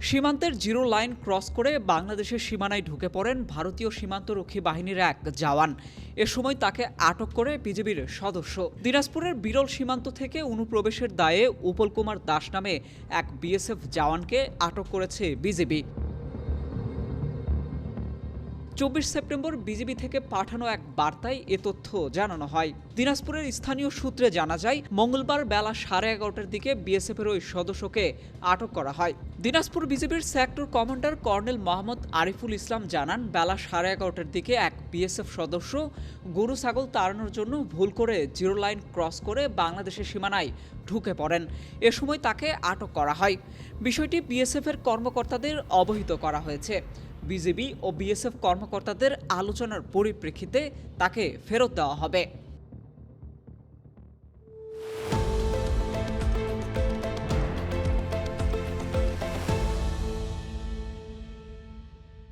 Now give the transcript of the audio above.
সীমান্তের zero line cross করে বাংলাদেশের সীমানায় ঢুকে পড়েন ভারতীয় সীমান্তরক্ষী বাহিনীর এক জওয়ান। এ সময় তাকে আটক করে বিজেপির সদস্য। দিনাজপুরের বিরল সীমান্ত থেকে অনুপ্রবেশের দায়ে উপল কুমার দাস নামে এক বিএসএফ জওয়ানকে আটক করেছে বিজেপি। চব্বিশ সেপ্টেম্বর বিজেপি থেকে পাঠানো এক বার্তায় এ তথ্য জানানো হয়। দিনাজপুরের স্থানীয় সূত্রে জানা যায়, মঙ্গলবার বেলা সাড়ে এগারোটার দিকে বিএসএফ এর ওই সদস্যকে আটক করা হয়। দিনাজপুর বিজেপির sector commander colonel Mohammad Ariful Islam জানান, বেলা সাড়ে এগারোটার দিকে এক বিএসএফ সদস্য গরু, ছাগল তাড়ানোর জন্য ভুল করে জিরো লাইন ক্রস করে বাংলাদেশের সীমানায় ঢুকে পড়েন। এ সময় তাকে আটক করা হয়। বিষয়টি বিএসএফ এর কর্মকর্তাদের অবহিত করা হয়েছে। বিজেপি ও বিএসএফ কর্মকর্তাদের আলোচনার পরিপ্রেক্ষিতে তাকে ফেরত দেওয়া হবে।